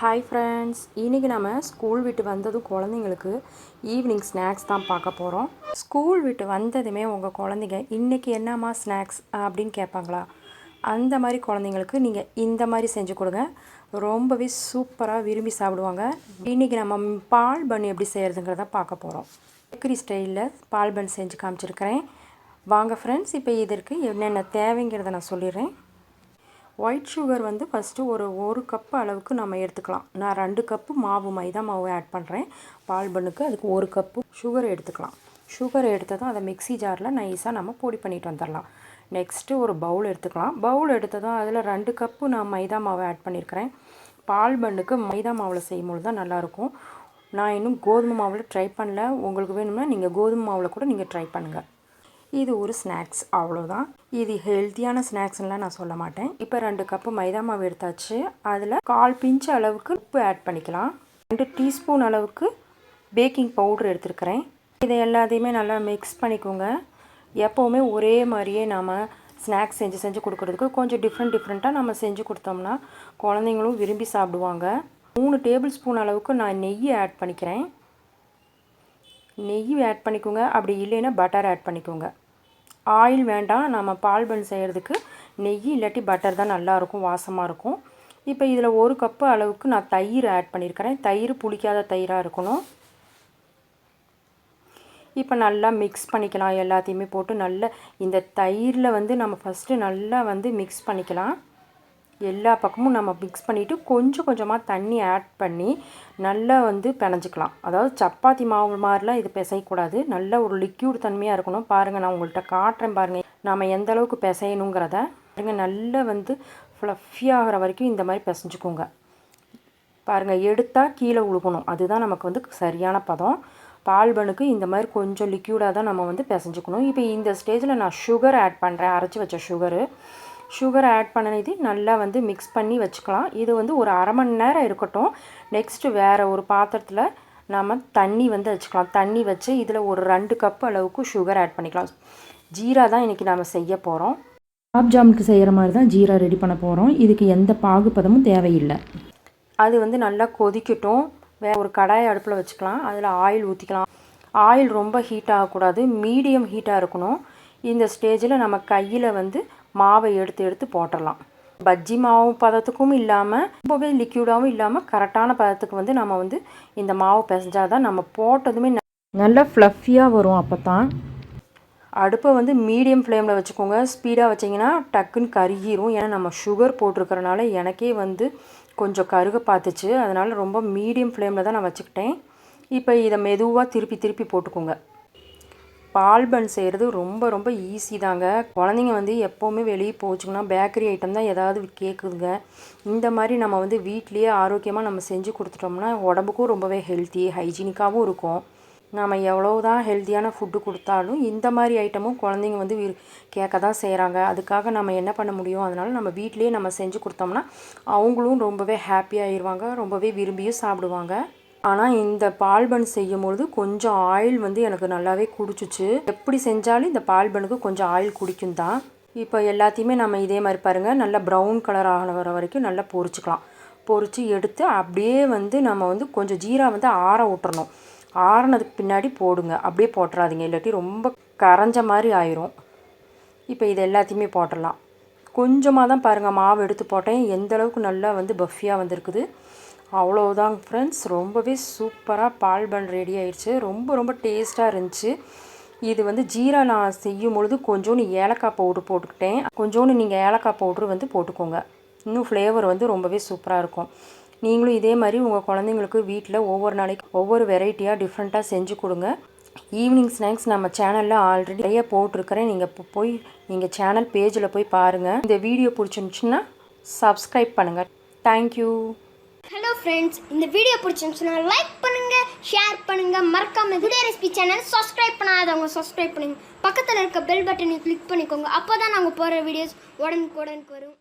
Hi friends இன்றைக்கி நம்ம school விட்டு வந்ததும் குழந்தைங்களுக்கு ஈவினிங் ஸ்நாக்ஸ் தான் பார்க்க போகிறோம் ஸ்கூல் விட்டு வந்ததுமே உங்கள் குழந்தைங்க இன்றைக்கி என்னம்மா ஸ்நாக்ஸ் அப்படின்னு கேட்பாங்களா? அந்த மாதிரி குழந்தைங்களுக்கு நீங்கள் இந்த மாதிரி செஞ்சு கொடுங்க. ரொம்பவே சூப்பராக விரும்பி சாப்பிடுவாங்க. இன்றைக்கி நம்ம பால் பன் எப்படி செய்கிறதுங்கிறத பார்க்க போகிறோம் பேக்கரி ஸ்டைலில் பால் பன் செஞ்சு காமிச்சிருக்கிறேன். வாங்க ஃப்ரெண்ட்ஸ் இப்போ இதற்கு என்னென்ன தேவைங்கிறத நான் சொல்லிடுறேன். ஒயிட் சுகர் வந்து ஃபஸ்ட்டு ஒரு ஒரு கப்பு அளவுக்கு நம்ம எடுத்துக்கலாம். நான் ரெண்டு கப்பு மாவு மைதா மாவு ஆட் பண்ணுறேன் பால் பண்ணுக்கு அதுக்கு ஒரு கப்பு சுகர் எடுத்துக்கலாம். சுகர் எடுத்ததும் அதை மிக்ஸி ஜாரில் நைஸாக நம்ம பொடி பண்ணிட்டு வந்துடலாம். நெக்ஸ்ட்டு ஒரு பவுல் எடுத்துக்கலாம். பவுல் எடுத்ததும் அதில் ரெண்டு கப்பு நான் மைதா மாவு ஆட் பண்ணியிருக்கிறேன் பால் பண்ணுக்கு மைதா மாவில் செய்யும்போது தான் நல்லாயிருக்கும். நான் இன்னும் கோதுமை மாவில் ட்ரை பண்ணல. உங்களுக்கு வேணும்னா நீங்கள் கோதுமை மாவில் கூட நீங்கள் ட்ரை பண்ணுங்கள் இது ஒரு ஸ்நாக்ஸ் அவ்வளோதான் இது ஹெல்த்தியான ஸ்நாக்ஸ்லாம் நான் சொல்ல மாட்டேன். இப்போ ரெண்டு கப்பு மைதா மாவு எடுத்தாச்சு. அதில் கால் பிஞ்ச் அளவுக்கு உப்பு ஆட் பண்ணிக்கலாம். ரெண்டு டீஸ்பூன் அளவுக்கு பேக்கிங் பவுடர் எடுத்துருக்கிறேன். இதை எல்லாத்தையுமே நல்லா மிக்ஸ் பண்ணிக்கோங்க. எப்போவுமே ஒரே மாதிரியே நாம் ஸ்நாக்ஸ் செஞ்சு செஞ்சு கொடுக்குறதுக்கு கொஞ்சம் டிஃப்ரெண்ட் டிஃப்ரெண்ட்டாக நம்ம செஞ்சு கொடுத்தோம்னா குழந்தைங்களும் விரும்பி சாப்பிடுவாங்க. மூணு டேபிள் ஸ்பூன் அளவுக்கு நான் நெய் ஆட் பண்ணிக்கிறேன். நெய் ஆட் பண்ணிக்கோங்க. அப்படி இல்லைன்னா பட்டர் ஆட் பண்ணிக்கோங்க. ஆயில் வேண்டாம் நம்ம பால் பன் செய்கிறதுக்கு நெய் இல்லாட்டி பட்டர் தான் நல்லாயிருக்கும் வாசமாக இருக்கும். இப்போ இதில் ஒரு கப்பு அளவுக்கு நான் தயிர் ஆட் பண்ணியிருக்கிறேன் தயிர் புளிக்காத தயிராக இருக்கணும். இப்போ நல்லா மிக்ஸ் பண்ணிக்கலாம் எல்லாத்தையுமே போட்டு நல்லா இந்த தயிரில் வந்து நம்ம ஃபஸ்ட்டு நல்லா வந்து மிக்ஸ் பண்ணிக்கலாம். எல்லா பக்கமும் நம்ம மிக்ஸ் பண்ணிவிட்டு கொஞ்சம் கொஞ்சமாக தண்ணி ஆட் பண்ணி நல்லா வந்து பிணைஞ்சிக்கலாம். அதாவது சப்பாத்தி மாவு மாதிரிலாம் இது பிசையக்கூடாது. நல்ல ஒரு லிக்யூட் தன்மையாக இருக்கணும். பாருங்கள் நான் உங்கள்கிட்ட காட்டுறேன் பாருங்கள் நம்ம எந்த அளவுக்கு பிசையணுங்கிறத பாருங்கள் நல்லா வந்து ஃப்ளஃபியாகிற வரைக்கும் இந்த மாதிரி பிசைஞ்சுக்கோங்க. பாருங்கள் எடுத்தால் கீழே உழுகணும். அதுதான் நமக்கு வந்து சரியான பதம். பால்பனுக்கு இந்த மாதிரி கொஞ்சம் லிக்யூடாக தான் நம்ம வந்து பிசைஞ்சுக்கணும். இப்போ இந்த ஸ்டேஜில் நான் சுகர் ஆட் பண்ணுறேன் அரைச்சி வச்ச சுகரு சுகர் ஆட் பண்ணினது நல்லா வந்து மிக்ஸ் பண்ணி வச்சுக்கலாம். இது வந்து ஒரு அரை மணி நேரம் இருக்கட்டும். நெக்ஸ்ட்டு வேறு ஒரு பாத்திரத்தில் நம்ம தண்ணி வந்து வச்சுக்கலாம். தண்ணி வச்சு இதில் ஒரு ரெண்டு கப் அளவுக்கு சுகர் ஆட் பண்ணிக்கலாம். ஜீரா தான் இன்றைக்கி நாம் செய்ய போகிறோம் குலாப் ஜாமுனுக்கு செய்கிற மாதிரி தான் ஜீரா ரெடி பண்ண போகிறோம் இதுக்கு எந்த பாகுபதமும் தேவையில்லை. அது வந்து நல்லா கொதிக்கட்டும். வே ஒரு கடாய் அடுப்பில் வச்சுக்கலாம். அதில் ஆயில் ஊற்றிக்கலாம் ஆயில் ரொம்ப ஹீட் ஆகக்கூடாது. மீடியம் ஹீட்டாக இருக்கணும். இந்த ஸ்டேஜில் நம்ம கையில் வந்து மாவை எடுத்து எடுத்து போட்டுடலாம். பஜ்ஜி மாவு பதத்துக்கும் இல்லாமல் ரொம்பவே லிக்யூடாகவும் இல்லாமல் கரெக்டான பதத்துக்கு வந்து நம்ம வந்து இந்த மாவு பிசைஞ்சால் தான் நம்ம போட்டதுமே நல்லா ஃப்ளஃபியாக வரும் அப்போ தான் அடுப்பை வந்து மீடியம் ஃப்ளேமில் வச்சுக்கோங்க. ஸ்பீடாக வச்சிங்கன்னா டக்குன்னு கருகிரும். ஏன்னா நம்ம சுகர் போட்டிருக்கிறனால எனக்கே வந்து கொஞ்சம் கருக பார்த்துச்சு. அதனால் ரொம்ப மீடியம் ஃப்ளேமில் தான் நான் வச்சுக்கிட்டேன். இப்போ இதை மெதுவாக திருப்பி திருப்பி போட்டுக்கோங்க. பால் பன் செய்கிறது ரொம்ப ரொம்ப ஈஸி தாங்க. குழந்தைங்க வந்து எப்போவுமே வெளியே போச்சுங்கன்னா பேக்கரி ஐட்டம் தான் ஏதாவது கேட்குதுங்க இந்த மாதிரி நம்ம வந்து வீட்லேயே ஆரோக்கியமாக நம்ம செஞ்சு கொடுத்துட்டோம்னா உடம்புக்கும் ரொம்பவே ஹெல்த்தி ஹைஜீனிக்காகவும் இருக்கும். நாம் எவ்வளோ தான் ஹெல்த்தியான ஃபுட்டு கொடுத்தாலும் இந்த மாதிரி ஐட்டமும் குழந்தைங்க வந்து கேட்க தான் செய்கிறாங்க அதுக்காக நம்ம என்ன பண்ண முடியும்? அதனால் நம்ம வீட்லேயே நம்ம செஞ்சு கொடுத்தோம்னா அவங்களும் ரொம்பவே ஹாப்பியாகிடுவாங்க ரொம்பவே விரும்பியும் சாப்பிடுவாங்க. ஆனால் இந்த பால் பன் செய்யும் பொழுது கொஞ்சம் ஆயில் வந்து எனக்கு நல்லாவே குடிச்சிச்சு. எப்படி செஞ்சாலும் இந்த பால் பனுக்கு கொஞ்சம் ஆயில் குடிக்கும் தான். இப்போ எல்லாத்தையுமே நம்ம இதே மாதிரி பாருங்கள் நல்லா ப்ரௌன் கலர் ஆகிற வர வரைக்கும் நல்லா பொரிச்சிக்கலாம். பொரித்து எடுத்து அப்படியே வந்து நம்ம வந்து கொஞ்சம் ஜீரா வந்து ஆற விட்டுறணும். ஆறினதுக்கு பின்னாடி போடுங்க. அப்படியே போட்டுறாதீங்க. இல்லாட்டி ரொம்ப கரைஞ்ச மாதிரி ஆயிரும். இப்போ இது எல்லாத்தையுமே போட்டுடலாம். கொஞ்சமாக தான் பாருங்கள் மாவு எடுத்து போட்டேன். எந்தளவுக்கு நல்லா வந்து பஃபியாக வந்திருக்குது. அவ்வளோதாங்க ஃப்ரெண்ட்ஸ் ரொம்பவே சூப்பராக பால் பன் ரெடி ஆயிடுச்சு. ரொம்ப ரொம்ப டேஸ்ட்டாக இருந்துச்சு. இது வந்து ஜீரா நான் செய்யும் பொழுது கொஞ்சோண்டு ஏலக்காய் பவுட்ரு போட்டுக்கிட்டேன். கொஞ்சோண்டு நீங்கள் ஏலக்காய் பவுட்ரு வந்து போட்டுக்கோங்க. இன்னும் ஃப்ளேவர் வந்து ரொம்பவே சூப்பராக இருக்கும். நீங்களும் இதே மாதிரி உங்கள் குழந்தைங்களுக்கு வீட்டில் ஒவ்வொரு நாளைக்கு ஒவ்வொரு வெரைட்டியாக டிஃப்ரெண்ட்டாக செஞ்சு கொடுங்க. ஈவினிங் ஸ்நாக்ஸ் நம்ம சேனலில் ஆல்ரெடி நிறைய போட்டிருக்கிறேன். நீங்கள் போய் நீங்கள் சேனல் பேஜில் போய் பாருங்கள் இந்த வீடியோ பிடிச்சிருந்துச்சுன்னா சப்ஸ்கிரைப் பண்ணுங்கள் தேங்க்யூ ஹலோ ஃப்ரெண்ட்ஸ் இந்த வீடியோ பிடிச்சிருந்துச்சுன்னா லைக் பண்ணுங்க ஷேர் பண்ணுங்க. மறக்காம வீடியோ ரெசிபி சேனல் சப்ஸ்கிரைப் பண்ணாதவங்க சப்ஸ்கிரைப் பண்ணுங்க. பக்கத்தில் இருக்க பெல் பட்டனை கிளிக் பண்ணிக்கோங்க. அப்போ தான் நாங்கள் போகிற வீடியோஸ் உடனுக்கு உடனுக்கு வரும்.